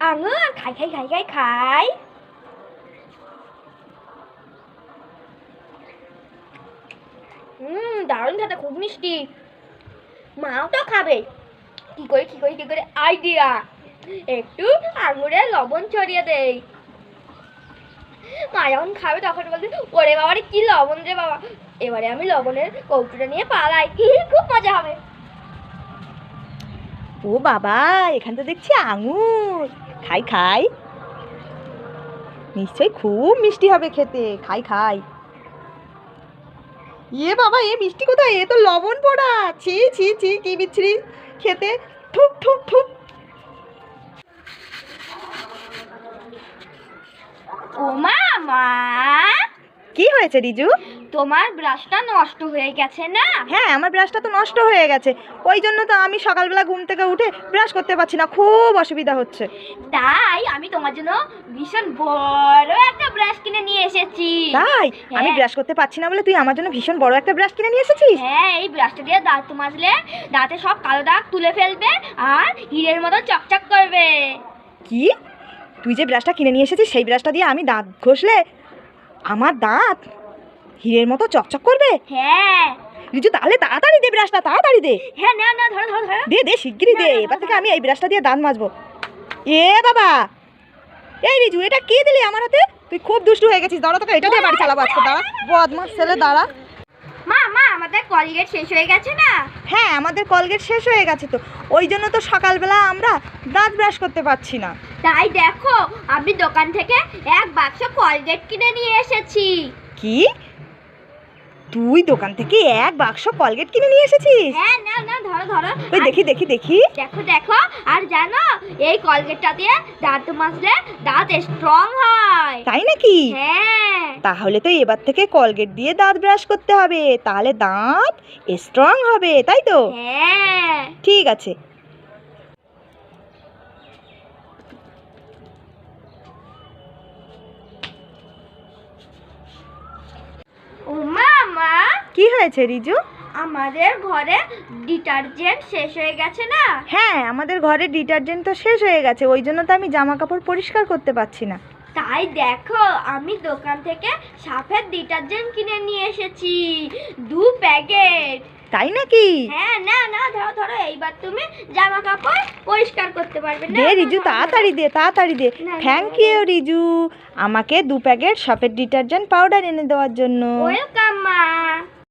আঙুর খাই খাই খাই খাই খাই হুম দারুণ খেতে খুব মিষ্টি মাও তো খাবে কি করে কি করে কি করে আইডিয়া একটু আঙুরে লবণ ছড়িয়ে দেই মা যখন খাবে তখন বলবে ওরে বাবারে কি লবণ রে বাবা এবারে আমি লবণের কৌটোটা নিয়ে পালাই খুব মজা হবে ও বাবা এখান তো দেখছি আঙুর খাই খাই। নিশ্চয়ই খুব মিষ্টি হবে খেতে। খাই খাই। ইয়ে বাবা এ মিষ্টি কোথায়? এ তো লবণ পড়া। ছি ছি ছি কি বিচ্ছিরি খেতে। ঠুক ঠুক ঠুক ও মা। কি হয়েছে রিজু? তোমার ব্রাশটা নষ্ট হয়ে গেছে না? হ্যাঁ আমার ব্রাশটা তো নষ্ট হয়ে গেছে। ওই জন্য তো আমি সকালবেলা ঘুম থেকে উঠে ব্রাশ করতে পারছি না খুব অসুবিধা হচ্ছে। তাই আমি তোমার জন্য ভীষণ বড় একটা ব্রাশ কিনে নিয়ে এসেছি। তাই? আমি হ্যাঁ। ব্রাশ করতে পারছি না বলে তুই আমার জন্য ভীষণ বড় একটা ব্রাশ কিনে নিয়ে এসেছিস? হ্যাঁ এই ব্রাশটা দিয়ে দাঁত মাজলে দাঁতে সব কালো দাগ তুলে ফেলবে আর হীরের মতো চকচক করবে। কি? তুই যে ব্রাশটা কিনে নিয়ে এসেছিস সেই ব্রাশটা দিয়ে আমি দাঁত ঘষলে আমার দাঁত হীরের মতো চকচক করবে? হ্যাঁ। রিজু তাহলে তাড়াতাড়ি দে ব্রাশটা তাড়াতাড়ি দে। হ্যাঁ না না ধরো ধরো ধরো। দে দে শিগগিরই দে। এবার থেকে আমি এই ব্রাশটা দিয়ে দাঁত মাজবো। এ বাবা! এই রিজু এটা কে দিলি আমার হাতে? তুই খুব দুষ্টু হয়ে গেছিস। দাঁড়া তোকে এটা দিয়ে বাড়ি চালাবো আজকে দাঁড়া। বদমাস ছেলে দাঁড়া। মা মা আমাদের কলগেট শেষ হয়ে গেছে না? হ্যাঁ আমাদের কলগেট শেষ হয়ে গেছে তো। ওই জন্য তো সকালবেলা আমরা দাঁত ব্রাশ করতে পারছি না। তাই দেখো আমি দোকান থেকে এক বাক্স কলগেট কিনে নিয়ে এসেছি। কি? তুই দোকান থেকে এক বাক্স কলগেট কিনে নিয়ে এসেছিস? হ্যাঁ না না ধরো ধরো। ওই দেখি দেখি দেখি। দেখো দেখো। আর জানো এই কলগেটটা দিয়ে দাঁত মাজলে দাঁত স্ট্রং হয়। তাই নাকি? হ্যাঁ। তাহলে তো এবার থেকে কলগেট দিয়ে দাঁত ব্রাশ করতে হবে। তাহলে দাঁত স্ট্রং হবে তাই তো? হ্যাঁ। ঠিক আছে ও মা মা কি হয়েছে রিজু? আমাদের ঘরে ডিটারজেন্ট শেষ হয়ে গেছে না? হ্যাঁ আমাদের ঘরে ডিটারজেন্ট তো শেষ হয়ে গেছে ওই জন্য তো আমি জামা কাপড় পরিষ্কার করতে পারছি না। তাই দেখো আমি দোকান থেকে সাফের ডিটারজেন্ট কিনে নিয়ে এসেছি দু প্যাকেট। তাই নাকি? হ্যাঁ না না ধরো ধরো এইবার তুমি জামা কাপড় পরিষ্কার করতে পারবে। না দে রিজু তাড়াতাড়ি দে তাড়াতাড়ি দে। Thank you Riju. আমাকে দু প্যাকেট সফের ডিটারজেন্ট পাউডার এনে দেওয়ার জন্য। ওয়েলকাম মা।